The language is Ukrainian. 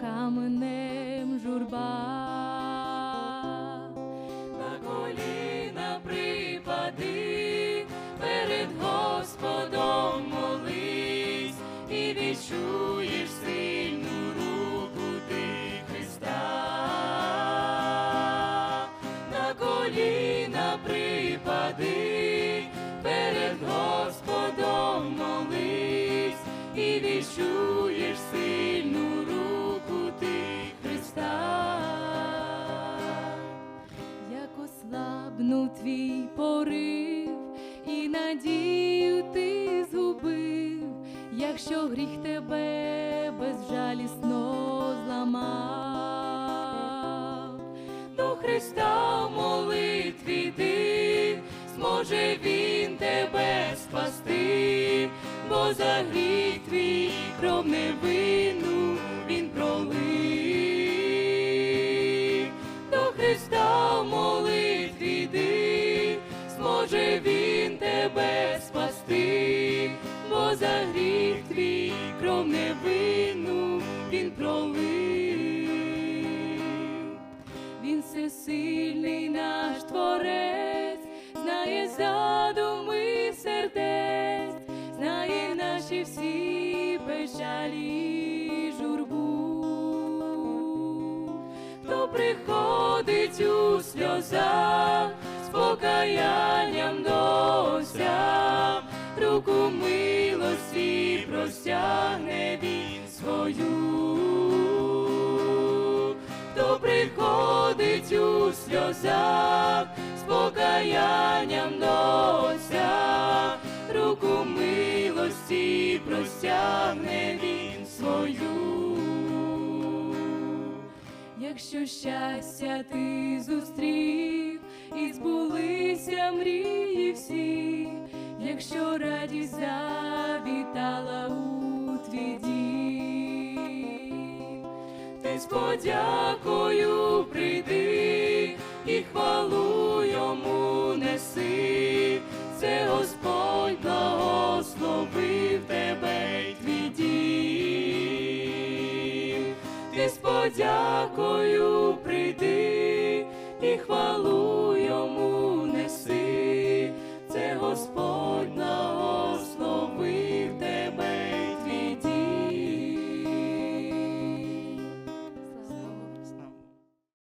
каменем журба, на коліна припади, перед Господом молись і відчуєш сильну руку ти Христа, на коліна припади, перед Господом молись і відчуєш ослабну твій порив, і надію ти згубив, якщо гріх тебе безжалісно зламав. До Христа в молитві йди, зможе Він тебе спасти, бо за гріх твій кров невинну Він пролив. До Христа наші всі печалі журбу. хто приходить у сльозах з покаянням до Отця, руку милості простягне він свою. Хто приходить у сльозах з покаянням до Якщо щастя ти зустрів і збулися мрії всі, якщо радість завітала у твій Ти з подякою прийди і хвалу йому неси, дякую прийди і хвалу йому.